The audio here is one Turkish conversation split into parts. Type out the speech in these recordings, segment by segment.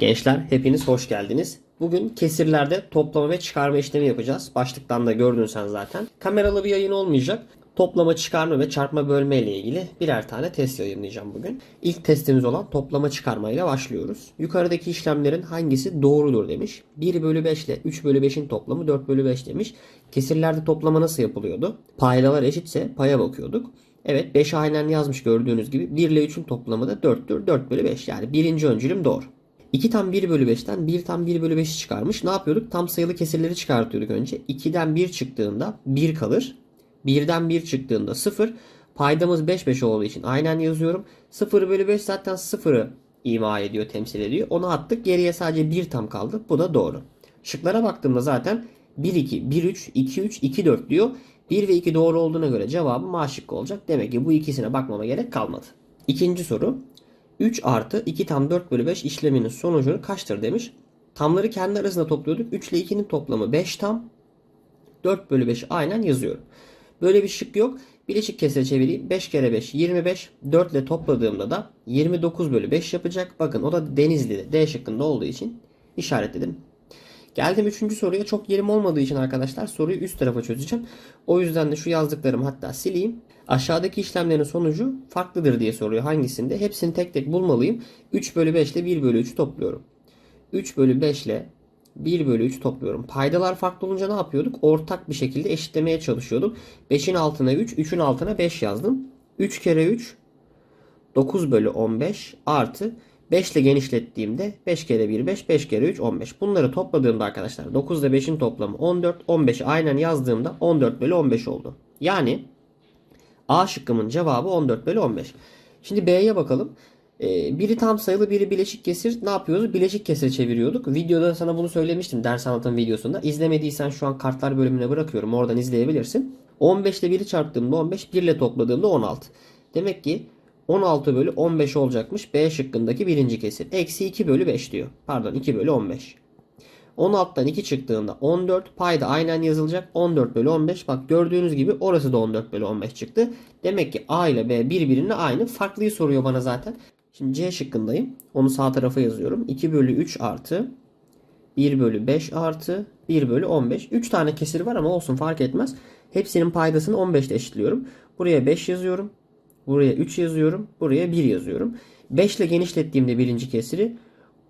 Gençler hepiniz hoş geldiniz. Bugün kesirlerde toplama ve çıkarma işlemi yapacağız. Başlıktan da gördün sen zaten. Kameralı bir yayın olmayacak. Toplama, çıkarma ve çarpma bölme ile ilgili birer tane test yayınlayacağım bugün. İlk testimiz olan toplama çıkarma ile başlıyoruz. Yukarıdaki işlemlerin hangisi doğrudur demiş. 1 bölü 5 ile 3 bölü 5'in toplamı 4 bölü 5 demiş. Kesirlerde toplama nasıl yapılıyordu? Paydalar eşitse paya bakıyorduk. Evet 5 aynen yazmış gördüğünüz gibi. 1 ile 3'ün toplamı da 4'tür. 4 bölü 5 yani birinci öncülüm doğru. 2 tam 1 bölü 5'ten 1 tam 1 bölü 5'i çıkarmış. Ne yapıyorduk? Tam sayılı kesirleri çıkartıyorduk önce. 2'den 1 çıktığında 1 kalır. 1'den 1 çıktığında 0. Paydamız 5 5 olduğu için aynen yazıyorum. 0 bölü 5 zaten 0'ı ima ediyor, temsil ediyor. Onu attık. Geriye sadece 1 tam kaldı. Bu da doğru. Şıklara baktığımda zaten 1 2, 1 3, 2 3, 2 4 diyor. 1 ve 2 doğru olduğuna göre cevabım A şıkkı olacak. Demek ki bu ikisine bakmama gerek kalmadı. İkinci soru. 3 artı 2 tam 4 bölü 5 işleminin sonucu kaçtır demiş. Tamları kendi arasında topluyorduk. 3 ile 2'nin toplamı 5 tam. 4 bölü 5'i aynen yazıyorum. Böyle bir şık yok. Bileşik kesre çevireyim. 5 kere 5 25. 4 ile topladığımda da 29 bölü 5 yapacak. Bakın o da Denizli'de D şıkkında olduğu için işaretledim. Geldim 3. soruya. Çok yerim olmadığı için arkadaşlar soruyu üst tarafa çözeceğim. O yüzden de şu yazdıklarımı hatta sileyim. Aşağıdaki işlemlerin sonucu farklıdır diye soruyor. Hangisinde? Hepsini tek tek bulmalıyım. 3 bölü 5 ile 1 bölü 3'ü topluyorum. 3 bölü 5 ile 1 bölü 3 topluyorum. Paydalar farklı olunca ne yapıyorduk? Ortak bir şekilde eşitlemeye çalışıyordum. 5'in altına 3, 3'ün altına 5 yazdım. 3 kere 3 9 bölü 15 artı 5 ile genişlettiğimde 5 kere 1 5, 5 kere 3 15. Bunları topladığımda arkadaşlar 9 ile 5'in toplamı 14. 15'i aynen yazdığımda 14 bölü 15 oldu. Yani A şıkkımın cevabı 14 bölü 15. Şimdi B'ye bakalım. Ee, biri tam sayılı biri bileşik kesir. Ne yapıyoruz? Bileşik kesir çeviriyorduk. Videoda sana bunu söylemiştim ders anlatım videosunda. İzlemediysen şu an kartlar bölümüne bırakıyorum. Oradan izleyebilirsin. 15 ile 1'i çarptığımda 15, 1 ile topladığımda 16. Demek ki 16 bölü 15 olacakmış B şıkkındaki birinci kesir. Eksi 2 bölü 5 diyor. Pardon 2 bölü 15. 16'dan 2 çıktığında 14. Payda aynen yazılacak. 14 bölü 15. Bak gördüğünüz gibi orası da 14 bölü 15 çıktı. Demek ki A ile B birbirine aynı. Farklıyı soruyor bana zaten. Şimdi C şıkkındayım. Onu sağ tarafa yazıyorum. 2 bölü 3 artı 1 bölü 5 artı 1 bölü 15. 3 tane kesir var ama olsun fark etmez. Hepsinin paydasını 15 ile eşitliyorum. Buraya 5 yazıyorum. Buraya 3 yazıyorum. Buraya 1 yazıyorum. 5 ile genişlettiğimde birinci kesiri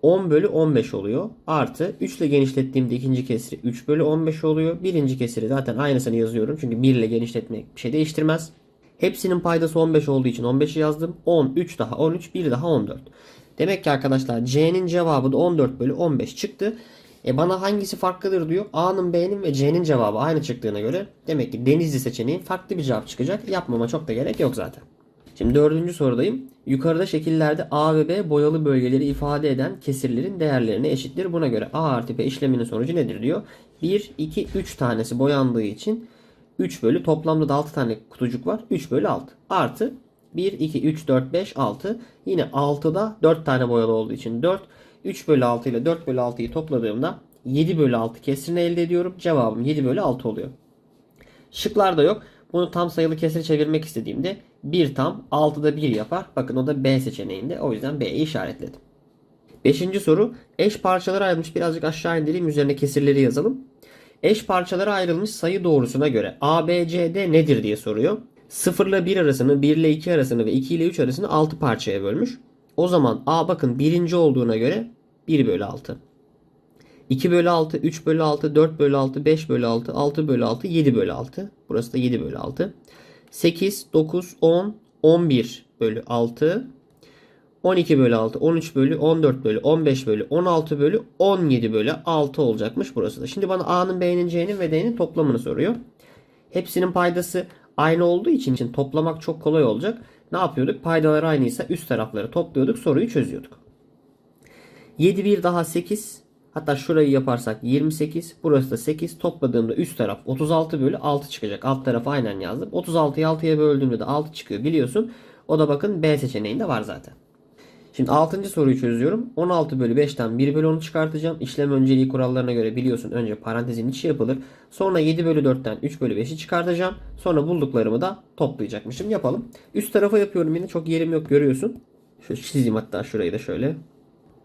10 bölü 15 oluyor. Artı 3 ile genişlettiğimde ikinci kesiri 3 bölü 15 oluyor. Birinci kesiri zaten aynısını yazıyorum. Çünkü 1 ile genişletmek bir şey değiştirmez. Hepsinin paydası 15 olduğu için 15'i yazdım. 10, 3 daha 13, 1 daha 14. Demek ki arkadaşlar C'nin cevabı da 14 bölü 15 çıktı. E bana hangisi farklıdır diyor. A'nın, B'nin ve C'nin cevabı aynı çıktığına göre demek ki Denizli seçeneği farklı bir cevap çıkacak. Yapmama çok da gerek yok zaten. Şimdi dördüncü sorudayım. Yukarıda şekillerde A ve B boyalı bölgeleri ifade eden kesirlerin değerlerine eşittir. Buna göre A artı B işleminin sonucu nedir diyor. 1, 2, 3 tanesi boyandığı için 3 bölü toplamda da 6 tane kutucuk var. 3 bölü 6 artı 1, 2, 3, 4, 5, 6. Yine 6'da 4 tane boyalı olduğu için 4. 3 bölü 6 ile 4 bölü 6'yı topladığımda 7 bölü 6 kesirini elde ediyorum. Cevabım 7 bölü 6 oluyor. Şıklarda yok. Bunu tam sayılı kesir çevirmek istediğimde 1 tam 6'da 1 yapar. Bakın o da B seçeneğinde. O yüzden B'yi işaretledim. Beşinci soru. Eş parçalara ayrılmış birazcık aşağı indireyim üzerine kesirleri yazalım. Eş parçalara ayrılmış sayı doğrusuna göre A, B, C, D nedir diye soruyor. 0 ile 1 arasını, 1 ile 2 arasını ve 2 ile 3 arasını 6 parçaya bölmüş. O zaman A bakın birinci olduğuna göre 1 bölü 6. 2 bölü 6, 3 bölü 6, 4 bölü 6, 5 bölü 6, 6 bölü 6, 7 bölü 6. Burası da 7 bölü 6. 8, 9, 10, 11 bölü 6. 12 bölü 6, 13 bölü, 14 bölü, 15 bölü, 16 bölü, 17 bölü 6 olacakmış burası da. Şimdi bana A'nın, B'nin, C'nin ve D'nin toplamını soruyor. Hepsinin paydası aynı olduğu için, için toplamak çok kolay olacak. Ne yapıyorduk? Paydalar aynıysa üst tarafları topluyorduk, soruyu çözüyorduk. 7 bir daha 8. Hatta şurayı yaparsak 28. Burası da 8. Topladığımda üst taraf 36 bölü 6 çıkacak. Alt tarafı aynen yazdım. 36'yı 6'ya böldüğümde de 6 çıkıyor biliyorsun. O da bakın B seçeneğinde var zaten. Şimdi 6. soruyu çözüyorum. 16 bölü 5'ten 1 bölü 10'u çıkartacağım. İşlem önceliği kurallarına göre biliyorsun önce parantezin içi yapılır. Sonra 7 bölü 4'ten 3 bölü 5'i çıkartacağım. Sonra bulduklarımı da toplayacakmışım. Yapalım. Üst tarafa yapıyorum yine. Çok yerim yok görüyorsun. Şöyle çizeyim hatta şurayı da şöyle.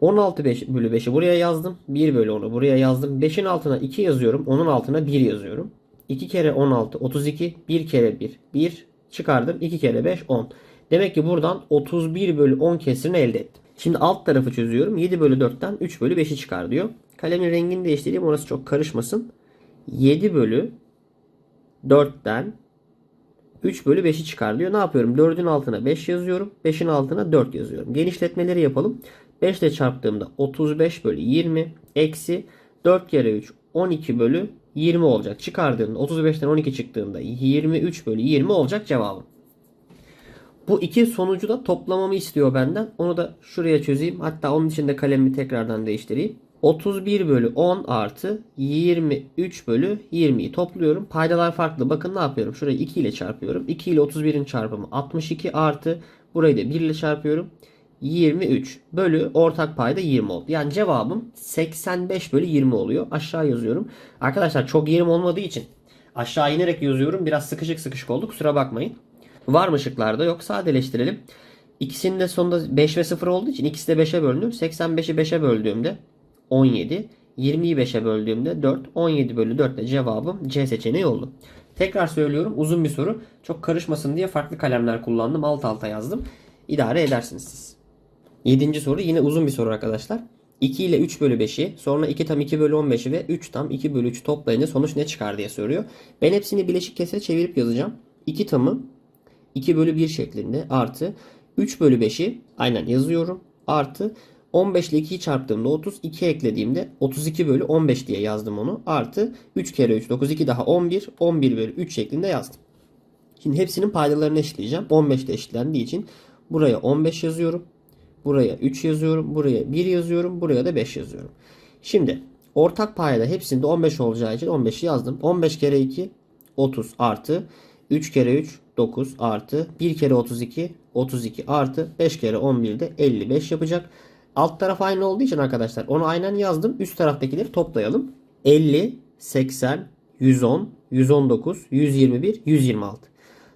16 5 bölü 5'i buraya yazdım. 1 bölü 10'u buraya yazdım. 5'in altına 2 yazıyorum. Onun altına 1 yazıyorum. 2 kere 16 32. 1 kere 1 1 çıkardım. 2 kere 5 10. Demek ki buradan 31 bölü 10 kesirini elde ettim. Şimdi alt tarafı çözüyorum. 7 bölü 4'ten 3 bölü 5'i çıkar diyor. Kalemin rengini değiştireyim. Orası çok karışmasın. 7 bölü 4'ten 3 bölü 5'i çıkar diyor. Ne yapıyorum? 4'ün altına 5 yazıyorum. 5'in altına 4 yazıyorum. Genişletmeleri yapalım. 5 ile çarptığımda 35 bölü 20 eksi 4 kere 3 12 bölü 20 olacak. Çıkardığımda 35'ten 12 çıktığında 23 bölü 20 olacak cevabım. Bu iki sonucu da toplamamı istiyor benden. Onu da şuraya çözeyim. Hatta onun için de kalemimi tekrardan değiştireyim. 31 bölü 10 artı 23 bölü 20'yi topluyorum. Paydalar farklı. Bakın ne yapıyorum. Şurayı 2 ile çarpıyorum. 2 ile 31'in çarpımı 62 artı burayı da 1 ile çarpıyorum. 23 bölü ortak payda 20 oldu. Yani cevabım 85 bölü 20 oluyor. Aşağı yazıyorum. Arkadaşlar çok 20 olmadığı için aşağı inerek yazıyorum. Biraz sıkışık sıkışık oldu. Kusura bakmayın. Var mı şıklarda? Yok. Sadeleştirelim. İkisinin de sonunda 5 ve 0 olduğu için ikisi de 5'e bölünür. 85'i 5'e böldüğümde 17. 20'yi 5'e böldüğümde 4. 17 bölü 4 de cevabım C seçeneği oldu. Tekrar söylüyorum uzun bir soru. Çok karışmasın diye farklı kalemler kullandım. Alt alta yazdım. İdare edersiniz siz. 7. soru yine uzun bir soru arkadaşlar. 2 ile 3 bölü 5'i sonra 2 tam 2 bölü 15'i ve 3 tam 2 bölü 3 toplayınca sonuç ne çıkar diye soruyor. Ben hepsini bileşik kesre çevirip yazacağım. 2 tamı 2 bölü 1 şeklinde artı 3 bölü 5'i aynen yazıyorum. Artı 15 ile 2'yi çarptığımda 30. 2 eklediğimde 32 bölü 15 diye yazdım onu. Artı 3 kere 3 9 2 daha 11. 11 bölü 3 şeklinde yazdım. Şimdi hepsinin paydalarını eşitleyeceğim. 15 ile eşitlendiği için buraya 15 yazıyorum. Buraya 3 yazıyorum. Buraya 1 yazıyorum. Buraya da 5 yazıyorum. Şimdi ortak payda hepsinde 15 olacağı için 15'i yazdım. 15 kere 2 30 artı 3 kere 3 9 artı 1 kere 32 32 artı 5 kere 11 de 55 yapacak. Alt taraf aynı olduğu için arkadaşlar onu aynen yazdım. Üst taraftakileri toplayalım. 50, 80, 110, 119, 121, 126.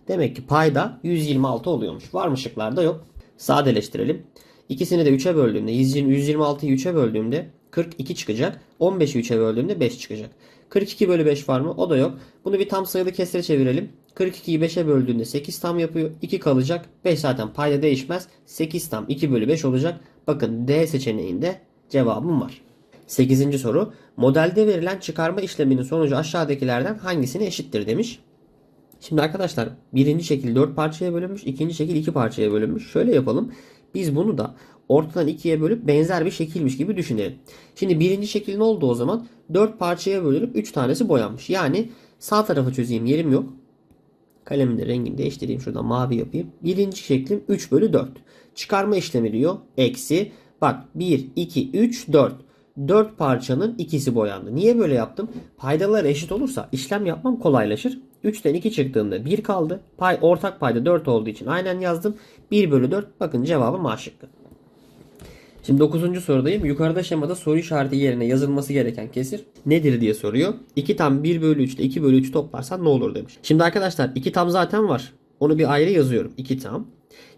Demek ki payda 126 oluyormuş. Var mı şıklarda yok. Sadeleştirelim. İkisini de 3'e böldüğümde 126'yı 3'e böldüğümde 42 çıkacak. 15'i 3'e böldüğümde 5 çıkacak. 42 bölü 5 var mı? O da yok. Bunu bir tam sayılı kesre çevirelim. 42'yi 5'e böldüğünde 8 tam yapıyor. 2 kalacak. 5 zaten payda değişmez. 8 tam 2 bölü 5 olacak. Bakın D seçeneğinde cevabım var. 8. soru. Modelde verilen çıkarma işleminin sonucu aşağıdakilerden hangisine eşittir demiş. Şimdi arkadaşlar birinci şekil 4 parçaya bölünmüş. ikinci şekil 2 parçaya bölünmüş. Şöyle yapalım. Biz bunu da ortadan ikiye bölüp benzer bir şekilmiş gibi düşünelim. Şimdi birinci şekil ne oldu o zaman? 4 parçaya bölünüp 3 tanesi boyanmış. Yani sağ tarafı çözeyim yerim yok. Kalemin de rengini değiştireyim. Şuradan mavi yapayım. Birinci şeklim 3 bölü 4. Çıkarma işlemi diyor. Eksi. Bak 1, 2, 3, 4. 4 parçanın ikisi boyandı. Niye böyle yaptım? Paydalar eşit olursa işlem yapmam kolaylaşır. 3'ten 2 çıktığında 1 kaldı. Pay, ortak payda 4 olduğu için aynen yazdım. 1 bölü 4. Bakın cevabım A şıkkı. Şimdi 9. sorudayım. Yukarıda şemada soru işareti yerine yazılması gereken kesir nedir diye soruyor. 2 tam 1 bölü 3 ile 2 bölü 3 toplarsan ne olur demiş. Şimdi arkadaşlar 2 tam zaten var. Onu bir ayrı yazıyorum. 2 tam.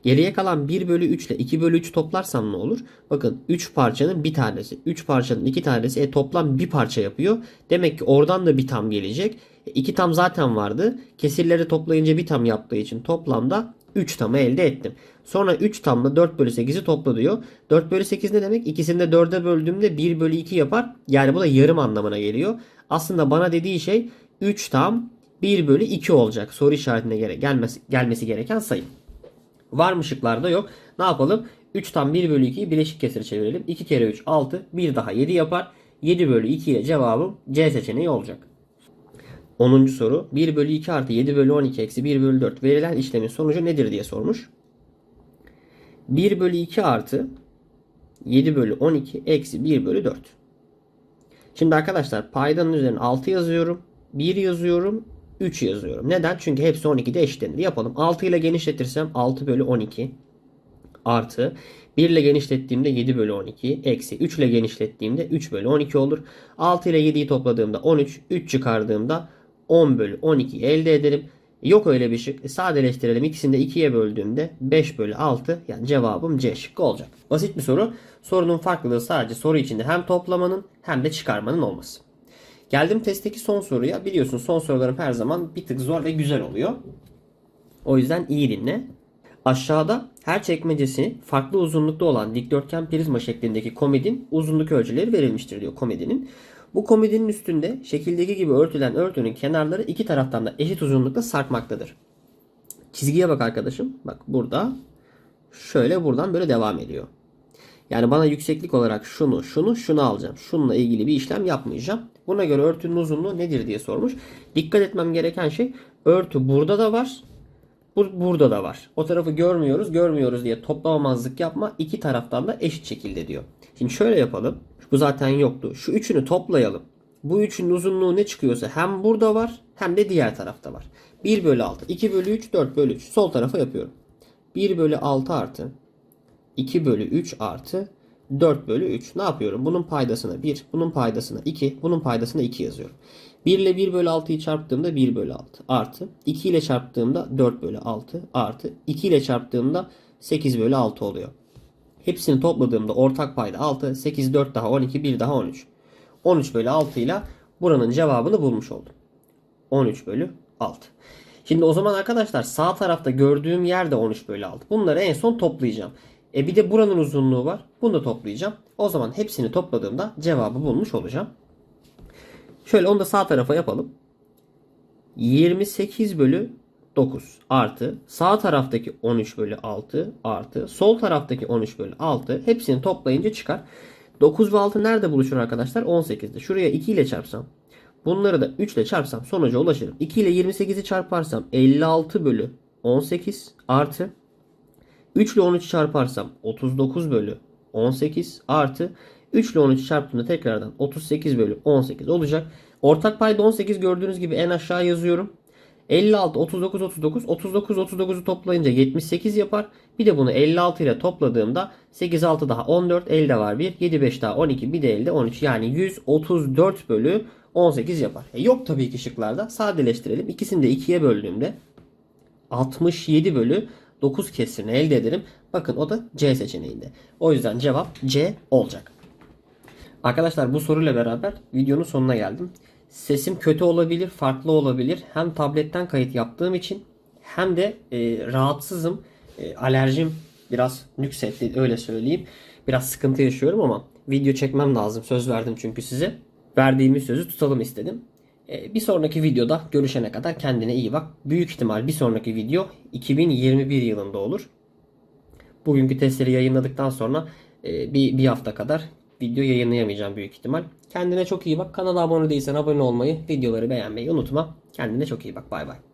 Geriye kalan 1 bölü 3 ile 2 bölü 3 toplarsam ne olur? Bakın 3 parçanın bir tanesi. 3 parçanın 2 tanesi e, toplam bir parça yapıyor. Demek ki oradan da bir tam gelecek. 2 tam zaten vardı. Kesirleri toplayınca bir tam yaptığı için toplamda 3 tamı elde ettim. Sonra 3 tamla 4 bölü 8'i topla diyor. 4 bölü 8 ne demek? İkisini de 4'e böldüğümde 1 bölü 2 yapar. Yani bu da yarım anlamına geliyor. Aslında bana dediği şey 3 tam 1 bölü 2 olacak. Soru işaretine göre gelmesi, gelmesi gereken sayı. Var mı şıklarda yok. Ne yapalım? 3 tam 1 bölü 2'yi bileşik kesir çevirelim. 2 kere 3 6. 1 daha 7 yapar. 7 bölü 2 ile cevabım C seçeneği olacak. 10. soru 1 bölü 2 artı 7 bölü 12 eksi 1 bölü 4 verilen işlemin sonucu nedir diye sormuş. 1 bölü 2 artı 7 bölü 12 eksi 1 bölü 4. Şimdi arkadaşlar paydanın üzerine 6 yazıyorum. 1 yazıyorum. 3 yazıyorum. Neden? Çünkü hepsi 12'de eşitlenir. Yapalım. 6 ile genişletirsem 6 bölü 12 artı 1 ile genişlettiğimde 7 bölü 12 eksi 3 ile genişlettiğimde 3 bölü 12 olur. 6 ile 7'yi topladığımda 13 3 çıkardığımda 10 bölü 12 elde ederim. Yok öyle bir şık. E, sadeleştirelim. İkisini de 2'ye böldüğümde 5 bölü 6 yani cevabım C şıkkı olacak. Basit bir soru. Sorunun farklılığı sadece soru içinde hem toplamanın hem de çıkarmanın olması. Geldim testteki son soruya. Biliyorsun son sorularım her zaman bir tık zor ve güzel oluyor. O yüzden iyi dinle. Aşağıda her çekmecesi farklı uzunlukta olan dikdörtgen prizma şeklindeki komedin uzunluk ölçüleri verilmiştir diyor komedinin. Bu komedinin üstünde şekildeki gibi örtülen örtünün kenarları iki taraftan da eşit uzunlukta sarkmaktadır. Çizgiye bak arkadaşım. Bak burada şöyle buradan böyle devam ediyor. Yani bana yükseklik olarak şunu, şunu, şunu alacağım. Şununla ilgili bir işlem yapmayacağım. Buna göre örtünün uzunluğu nedir diye sormuş. Dikkat etmem gereken şey örtü burada da var. bur- burada da var. O tarafı görmüyoruz, görmüyoruz diye toplamamazlık yapma. iki taraftan da eşit şekilde diyor. Şimdi şöyle yapalım. Bu zaten yoktu. Şu üçünü toplayalım. Bu üçünün uzunluğu ne çıkıyorsa hem burada var hem de diğer tarafta var. 1 bölü 6, 2 bölü 3, 4 bölü 3. Sol tarafa yapıyorum. 1 bölü 6 artı 2 bölü 3 artı 4 bölü 3. Ne yapıyorum? Bunun paydasına 1, bunun paydasına 2, bunun paydasına 2 yazıyorum. 1 ile 1 bölü 6'yı çarptığımda 1 bölü 6 artı 2 ile çarptığımda 4 bölü 6 artı 2 ile çarptığımda 8 bölü 6 oluyor. Hepsini topladığımda ortak payda 6, 8, 4 daha 12, 1 daha 13. 13 bölü 6 ile buranın cevabını bulmuş oldum. 13 bölü 6. Şimdi o zaman arkadaşlar sağ tarafta gördüğüm yerde 13 bölü 6. Bunları en son toplayacağım. E bir de buranın uzunluğu var. Bunu da toplayacağım. O zaman hepsini topladığımda cevabı bulmuş olacağım. Şöyle onu da sağ tarafa yapalım. 28 bölü 9 artı sağ taraftaki 13 bölü 6 artı sol taraftaki 13 bölü 6 hepsini toplayınca çıkar. 9 ve 6 nerede buluşur arkadaşlar? 18'de. Şuraya 2 ile çarpsam. Bunları da 3 ile çarpsam sonuca ulaşırım. 2 ile 28'i çarparsam 56 bölü 18 artı 3 ile 13'ü çarparsam 39 bölü 18 artı 3 ile 13'ü çarptığımda tekrardan 38 bölü 18 olacak. Ortak payda 18 gördüğünüz gibi en aşağı yazıyorum. 56, 39, 39. 39, 39'u toplayınca 78 yapar. Bir de bunu 56 ile topladığımda 8, 6 daha 14. Elde var 1. 7, 5 daha 12. Bir de elde 13. Yani 134 bölü 18 yapar. E yok tabii ki şıklarda. Sadeleştirelim. İkisini de 2'ye böldüğümde 67 bölü 9 kesirini elde ederim. Bakın o da C seçeneğinde. O yüzden cevap C olacak. Arkadaşlar bu soruyla beraber videonun sonuna geldim. Sesim kötü olabilir, farklı olabilir. Hem tabletten kayıt yaptığım için hem de e, rahatsızım. E, alerjim biraz nüksetti öyle söyleyeyim. Biraz sıkıntı yaşıyorum ama video çekmem lazım. Söz verdim çünkü size. Verdiğimiz sözü tutalım istedim. E, bir sonraki videoda görüşene kadar kendine iyi bak. Büyük ihtimal bir sonraki video 2021 yılında olur. Bugünkü testleri yayınladıktan sonra e, bir, bir hafta kadar video yayınlayamayacağım büyük ihtimal. Kendine çok iyi bak. Kanala abone değilsen abone olmayı, videoları beğenmeyi unutma. Kendine çok iyi bak. Bay bay.